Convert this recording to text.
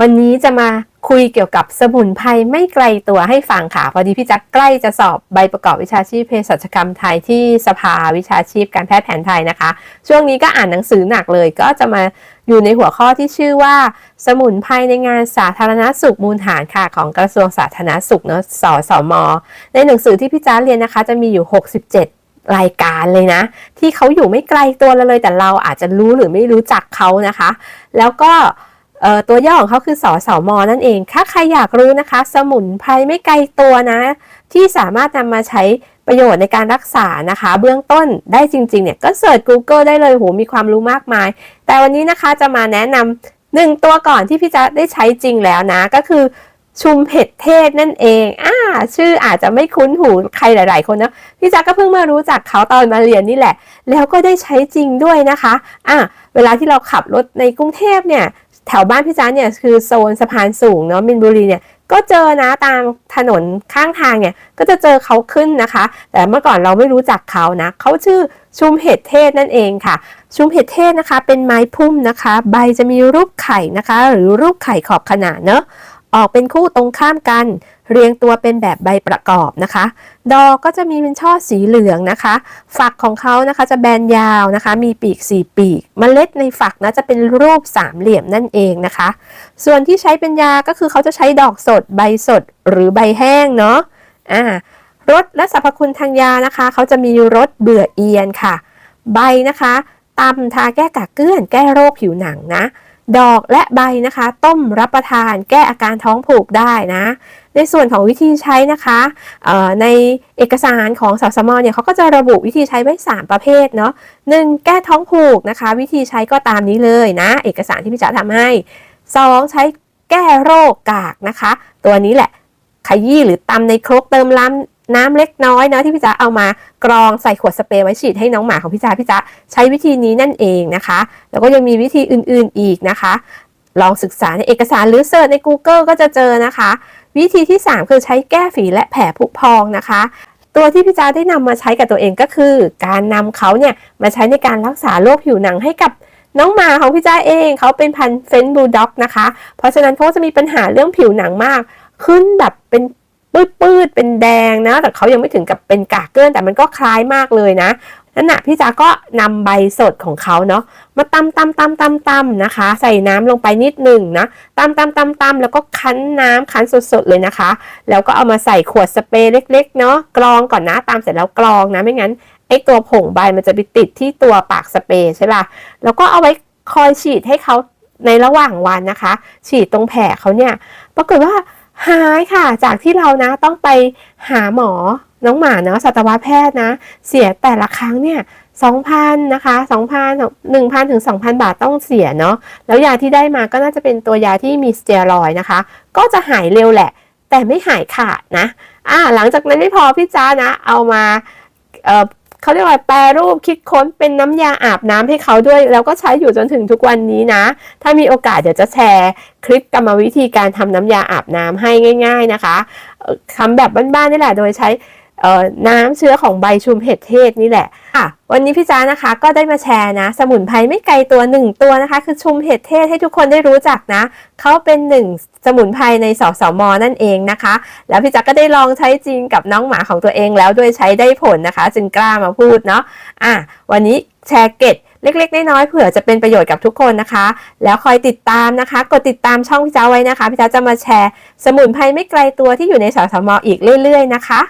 วันนี้จะมาคุยเกี่ยวกับสมุนไพรไม่ไกลตัวให้ฟังค่ะ พอดีพี่จักใกล้จะสอบใบประกอบวิชาชีพเภสัชกรรมไทยที่สภาวิชาชีพการแพทย์แผนไทยนะคะ ช่วงนี้ก็อ่านหนังสือหนักเลยก็จะมาอยู่ในหัวข้อที่ชื่อว่า สมุนไพรในงานสาธารณสุขมูลฐานค่ะของกระทรวงสาธารณสุขเนอะสสม ในหนังสือที่พี่จ้าเรียนนะคะ จะมีอยู่ 67รายการเลยนะ ที่เขาอยู่ไม่ไกลตัวเราเลยแต่เราอาจจะรู้หรือไม่รู้จักเขานะคะ แล้วก็ ตัวย่อของเขาคือสอสอมอนั่นเอง ถ้าใครอยากรู้นะคะ สมุนไพรไม่ไกลตัวนะ ที่สามารถนำมาใช้ประโยชน์ในการรักษานะคะ เบื้องต้นได้จริงๆเนี่ยก็เสิร์ช Google ได้เลยโหมีความรู้มากมาย แต่วันนี้นะคะจะมาแนะนำหนึ่งตัวก่อนที่พี่จะได้ใช้จริงแล้วนะ ก็คือชุมเห็ดเทศนั่นเองอ่าชื่ออาจจะไม่คุ้นหูใครหลาย ๆ คนนะพี่จ๊กก็เพิ่งมารู้จักเขาตอนมาเรียนนี่แหละ แล้วก็ได้ใช้จริงด้วยนะคะอ่าเวลาที่เราขับรถในกรุงเทพเนี่ย แถวบ้านพี่จ้าเนี่ยคือโซนสะพานสูงเนาะมินบุรีเนี่ยก็เจอนะตามถนนข้างทางเนี่ยก็จะเจอเขาขึ้นนะคะ แต่เมื่อก่อนเราไม่รู้จักเขานะเขาชื่อชุมเห็ดเทศนั่นเองค่ะ ชุมเห็ดเทศนะคะ เป็นไม้พุ่มนะคะ ใบจะมีรูปไข่นะคะ หรือรูปไข่ขอบขนาดเนาะ ออกเป็นคู่ตรงข้ามกัน เรียงตัวเป็นแบบใบประกอบนะคะ ดอกก็จะมีเป็นช่อสีเหลืองนะคะ ฝักของเขานะคะจะแบนยาวนะคะ มีปีกสี่ปีกเมล็ดในฝักนะจะเป็นรูปสามเหลี่ยมนั่นเองนะคะ ส่วนที่ใช้เป็นยาก็คือเขาจะใช้ดอกสด ใบสด หรือใบแห้งเนาะอ่ารสและสรรพคุณทางยานะคะ เขาจะมีรสเบื่อเอียนค่ะ ใบนะคะตำทาแก้กากเกลื่อนแก้โรคผิวหนังนะ ดอกและใบนะคะ ต้มรับประทานแก้อาการท้องผูกได้นะ ในส่วนของวิธีใช้นะคะในเอกสารของสสมเนี่ยเขาก็จะระบุวิธีใช้ไว้ 3 ประเภทเนาะหนึ่งแก้ท้องผูกนะคะ วิธีใช้ก็ตามนี้เลยนะ เอกสารที่พี่จ๋าทำให้ 2. ใช้แก้โรคกากนะคะ ตัวนี้แหละขยี้หรือตำในครกเติมล้ำ น้ำเล็กน้อยเนาะที่พี่จ๋าเอามากรองใส่ขวดสเปรย์ไว้ฉีดให้น้องหมาของพี่จ๋าพี่จ๋าใช้วิธีนี้นั่นเองนะคะ แล้วก็ยังมีวิธีอื่นๆอีกนะคะ ลองศึกษาในเอกสารหรือเสิร์ชใน Google ก็จะเจอนะคะ วิธีที่ 3 คือใช้แก้ฝีและแผลผุพองนะคะตัวที่พี่จ้าได้นำมาใช้กับตัวเองก็คือ การนำเขาเนี่ยมาใช้ในการรักษาโรคผิวหนังให้กับน้องหมาของพี่จ้าเองเขาเป็นพันเฟนบูลด็อกนะคะ เพราะฉะนั้นเขาจะมีปัญหาเรื่องผิวหนังมาก ขึ้นแบบเป็น ปื้ดๆเป็นแดงนะ แต่เขายังไม่ถึงกับเป็นกากเกลื่อนแต่มันก็คล้ายมากเลยนะนั่นน่ะพี่จ๋าก็นำใบสดของเขาเนาะมาตำตำตำตำตำนะคะ ใส่น้ำลงไปนิดหนึ่งนะตำตำตำตำแล้วก็คั้นน้ำคั้นสดๆเลยนะคะ แล้วก็เอามาใส่ขวดสเปรย์เล็ก ๆ เนาะกรองก่อนนะตามเสร็จแล้วกรองนะไม่งั้นไอตัวผงใบมันจะไปติดที่ตัวปากสเปรย์ใช่ป่ะแล้วก็เอาไว้คอยฉีดให้เขาในระหว่างวันนะคะ ฉีดตรงแผลเขาเนี่ย ปรากฏว่า หายค่ะ จากที่เรานะต้องไปหาหมอน้องหมาเนาะสัตวแพทย์นะ เสียแต่ละครั้งเนี่ย2,000นะคะ2,000 1,000ถึง2,000บาทต้องเสียเนาะแล้วยาที่ได้มาก็น่าจะเป็นตัวยาที่มีสเตียรอยนะคะ ก็จะหายเร็วแหละ แต่ไม่หายขาดนะอ่าหลังจากนั้นไม่พอพี่จ้านะ เอามา เขาเรียกว่าแปรรูปคิดค้นเป็นน้ำยาอาบน้ำให้เขาด้วย แล้วก็ใช้อยู่จนถึงทุกวันนี้นะ ถ้ามีโอกาสเดี๋ยวจะแชร์ คลิปกรรมวิธีการทำน้ำยาอาบน้ำให้ง่าย ๆนะคะเอ่อทำแบบบ้านๆนี่แหละโดยใช้ น้ำเชื้อของใบชุมเห็ดเทศนี่แหละค่ะวันนี้พี่จ้านะคะก็ได้มาแชร์นะ สมุนไพรไม่ไกลตัวหนึ่งตัวนะคะ คือชุมเห็ดเทศให้ทุกคนได้รู้จักนะเขาเป็นหนึ่งสมุนไพรในสสมนั่นเองนะคะ แล้วพี่จักก็ได้ลองใช้จริงกับน้องหมาของตัวเองแล้วด้วยใช้ได้ผลนะคะ จึงกล้ามาพูดเนาะอะวันนี้แชร์เกตเล็กๆ น้อยๆ เผื่อจะเป็นประโยชน์กับทุกคนนะคะ แล้วคอยติดตามนะคะ กดติดตามช่องพี่จ้าไว้นะคะ พี่จ้าจะมาแชร์ สมุนไพรไม่ไกลตัวที่อยู่ในสสมอีกเรื่อย ๆ นะคะ